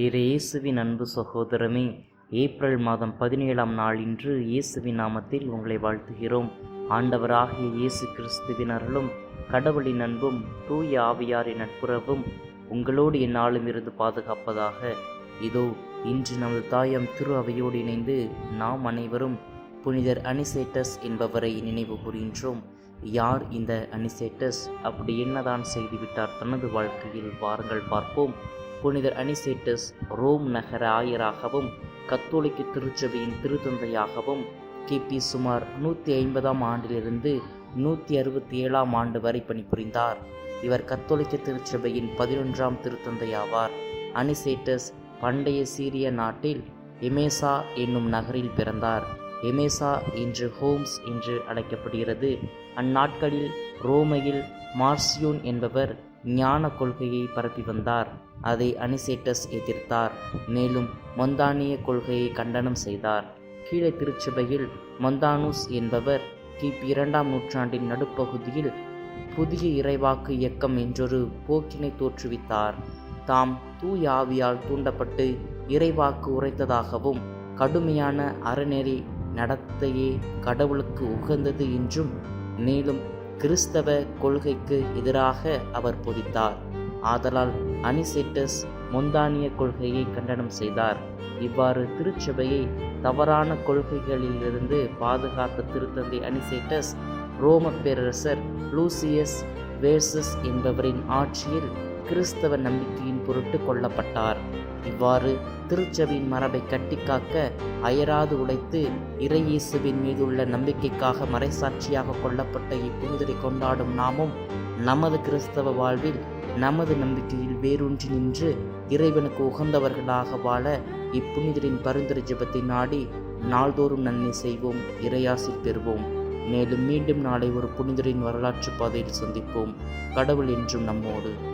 இரு இயேசுவின் அன்பு சகோதரமே ஏப்ரல் மாதம் பதினேழாம் நாள் இன்று இயேசுவின் நாமத்தில் உங்களை வாழ்த்துகிறோம். ஆண்டவராகிய இயேசு கிறிஸ்துவின் அருளும் கடவுளின் அன்பும் தூய ஆவியாரின் நட்புறவும் உங்களோடு என்னாலும் இருந்து பாதுகாப்பதாக. இதோ இன்று நமது தாயம் திரு அவையோடு இணைந்து நாம் அனைவரும் புனிதர் அனிசேட்டஸ் என்பவரை நினைவு கூறுகின்றோம் யார் இந்த அனிசேட்டஸ்? அப்படி என்னதான் செய்துவிட்டார் தனது வாழ்க்கையில்? வாருங்கள் பார்ப்போம். புனிதர் அனிசேட்டஸ் ரோம் நகர ஆயராகவும் கத்தோலிக்க திருச்சபையின் திருத்தந்தையாகவும் கிபி சுமார் நூற்றி ஐம்பதாம் ஆண்டிலிருந்து நூற்றி அறுபத்தி ஏழாம் ஆண்டு வரை பணிபுரிந்தார். இவர் கத்தோலிக்க திருச்சபையின் பதினொன்றாம் திருத்தந்தையாவார். அனிசேட்டஸ் பண்டைய சீரிய நாட்டில் எமேசா என்னும் நகரில் பிறந்தார். எமேசா என்று ஹோம்ஸ் என்று அழைக்கப்படுகிறது. அந்நாட்களில் ரோமையில் மார்சியோன் என்பவர் ஞான கொள்கையை பரப்பி வந்தார். அதை அனிசேட்டஸ் எதிர்த்தார். மேலும் மொந்தானிய கொள்கையை கண்டனம் செய்தார். கீழே திருச்சபையில் மொந்தானுஸ் என்பவர் கிபி இரண்டாம் நூற்றாண்டின் நடுப்பகுதியில் புதிய இறைவாக்கு இயக்கம் என்றொரு போக்கினை தோற்றுவித்தார். தாம் தூயாவியால் தூண்டப்பட்டு இறைவாக்கு உரைத்ததாகவும் கடுமையான அறநெறி நடத்தையே கடவுளுக்கு உகந்தது என்றும் மேலும் கிறிஸ்தவ கொள்கைக்கு எதிராக அவர் பொதித்தார். ஆதலால் அனிசெட்டஸ் முந்தானிய கொள்கையை கண்டனம் செய்தார். இவ்வாறு திருச்சபையை தவறான கொள்கைகளிலிருந்து பாதுகாத்த திருத்தந்தை அனிசேட்டஸ் ரோம பேரரசர் லூசியஸ் வேர்சஸ் என்பவரின் ஆட்சியில் கிறிஸ்தவ நம்பிக்கையின் பொருட்டு கொல்லப்பட்டார். இவ்வாறு திருச்சபையின் மரபை கட்டிக்காக்க அயராது உழைத்து இறையேசுவின் மீதுள்ள நம்பிக்கைக்காக மறைசாட்சியாக கொல்லப்பட்ட இப்புனிதரை கொண்டாடும் நாமும் நமது கிறிஸ்தவ வாழ்வில் நமது நம்பிக்கையில் வேரூன்றி நின்று இறைவனுக்கு உகந்தவர்களாக வாழ இப்புனிதரின் பரிந்துரை ஜெபத்தை நாடி நாள்தோறும் நன்மை செய்வோம் இறையாசி பெறுவோம். மேலும் மீண்டும் நாளை ஒரு புனிதரின் வரலாற்று பாதையில் சந்திப்போம். கடவுள் என்றும் நம்மோடு.